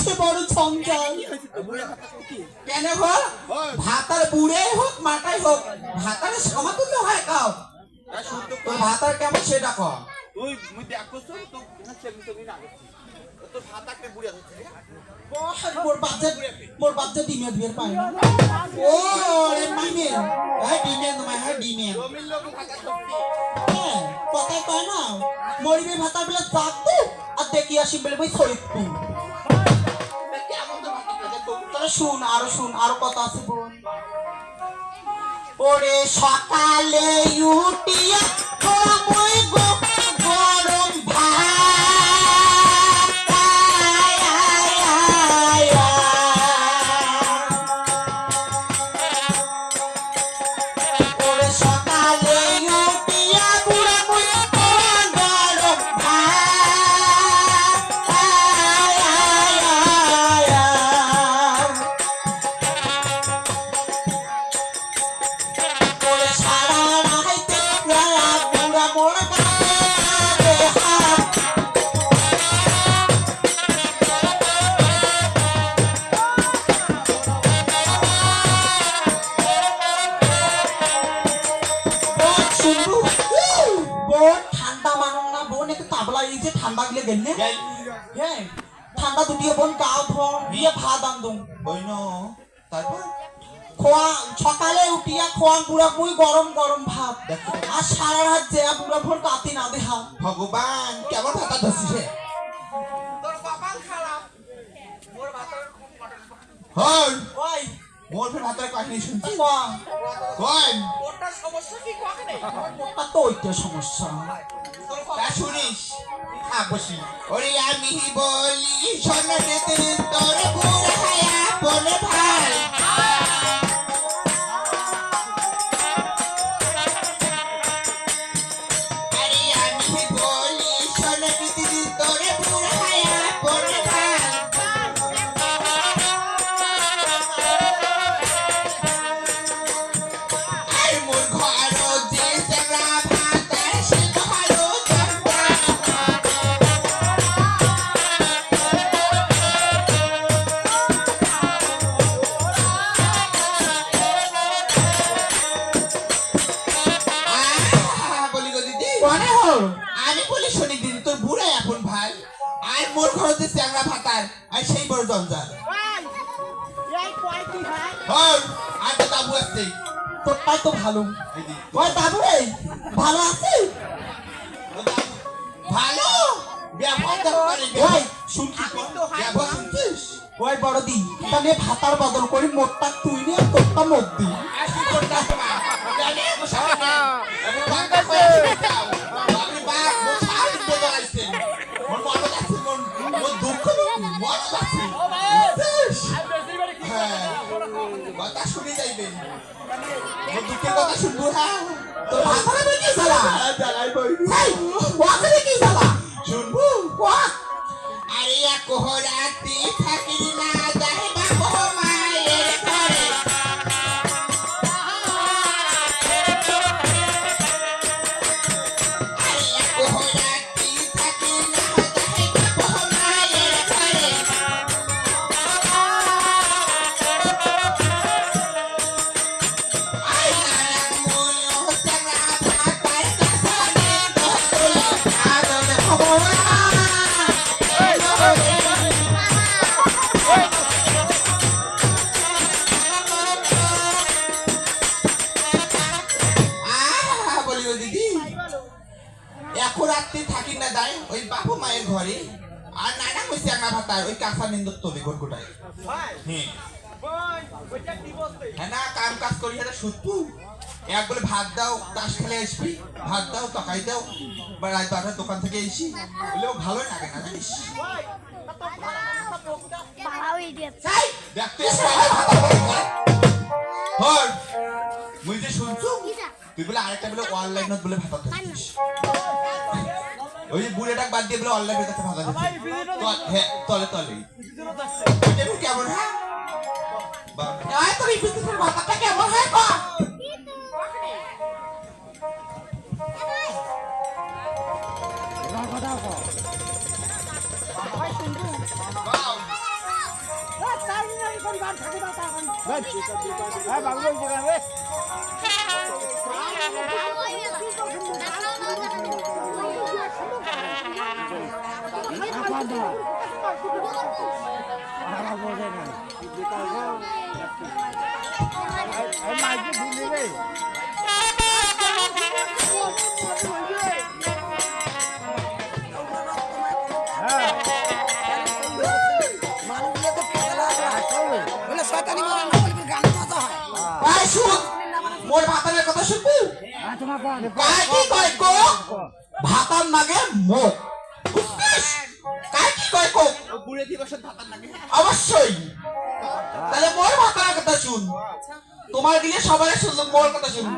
সে বড় জঞ্জাল কেন গো? ভাতার বুড়ে হোক মাটাই হোক ভাতার সমাতুল্য হয় তোর ভাতার কেমন সেটা কম তুই মুই দেখছ তো হচ্ছে আমি না তোর ভাতাকে বুড়িয়া ধরছে মোর বাচ্চা মোর বাচ্চা ডিমে দিয়ে পায় ও রে মাইনে হ্যাঁ তোমার কয় না? মরিবে ভাতা বলে চাকতু আর দেখি আসি বলে বই সরিতু শুন আরও শুন আরও কত আছে বোন ওরে সকালে উঠিয়া ঠান্ডা গিলে হ্যাঁ ঠান্ডা দুটিয়ে বোন গাও ধর দিয়ে ভাত আনদুম ওই তারপর খোয়া সকালে উঠিয়া খোয়া বুড়া মুই গরম গরম ভাত দেখো আর সারা রাত যে বুড়া ভোর কাতি না দেহা ভগবান কেমন ভাতা ধরছিস তোর বাবা খারাপ মোর ভাতার খুব হল ওই মোর ভাতার কাহিনী শুনছি কোয়া ওটা সমস্যা কি কখনো মোটা তো ওইটা সমস্যা। তা শুনিস। থাক বসি। ওরে আমি বলি সোনারে রে তোর বুড়া হায়া বলে আর সেই জঞ্জাল আর তো তাবু আসছে তোরটাই তো ভালো। ওই বাবু রে? ভালো আছে? ভালো? ব্যবহার তো করে ওই শুন কি কর? ব্যবহার শুনছিস? ওই বড় দি তাহলে ভাতার বদল করি মোটটা তুই নিয়ে তোরটা মোট দি। দুঃখের কথা শুনব, হ্যাঁ? তোর বই কি জ্বালা? এই, ওখানে কি জ্বালা? শুনব? আরে এক রাতে থাকিস না কাঁচা নিন্দর তবে গোটগোটায় হ্যাঁ। হ্যাঁ না কাম কাজ করি এটা এক বলে ভাত দাও তাস খেলে আসবি। ভাত দাও তকাই দাও। বা রাত বারোটার দোকান থেকে এসি বলে ও ভালোই লাগে না জানিস? তুই বলে আরেকটা বলে অনলাইনত বলে ভাত ওই যে বুড়েটাক বাদ দিয়ে বলে অনলাইনের কাছে খাচ্ছিস হ্যাঁ তলে তলে। কেমন হ্যাঁ। আয় তোর এই বিদ্যুতের ভাতাটা কেমন হয় কর মোর ভাতারের কথা শুনবি ভাতার নাগে বুঝছিস কায় বুড়ে ভাতার নাকি? অবশ্যই। তাহলে মোর ভাতারের কথা শুন। তোমার দিলে সবাই শুনলো মোর কথা শুন।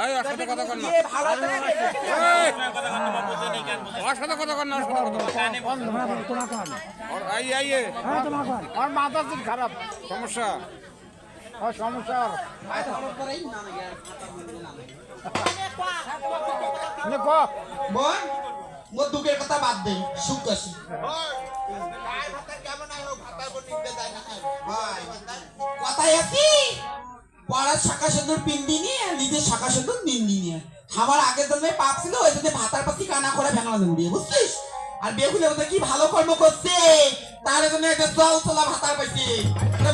এই ওর সাথে কথা কর না। এই, ওর সাথে কথা কর না ওর কথা কর না। ওর- এই, এই, এই। ওর মাথা খারাপ। সমস্যা। সমস্যা। নে। বোন মোর দুঃখের কথা বাদ দে সুখ আসি গায়ে ভাতার কেমন ও ভাতার উপর নিতে যায় না ভাই কথায় আছি পড়ার শাখা সুন্দর পিন্ডি নিয়ে। আমার আগের জন্মে পাপ ছিল ভাতার পাতি কানা করে ভেঙা উড়িয়ে আর বেগুলে ওদের কি ভালো কর্ম করছে? তার জন্য একটা জল চলা ভাতার পাইছে।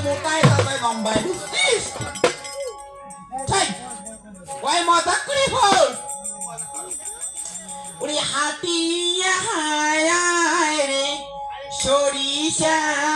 মোটাই লম্বায়, বুঝছিস? 想。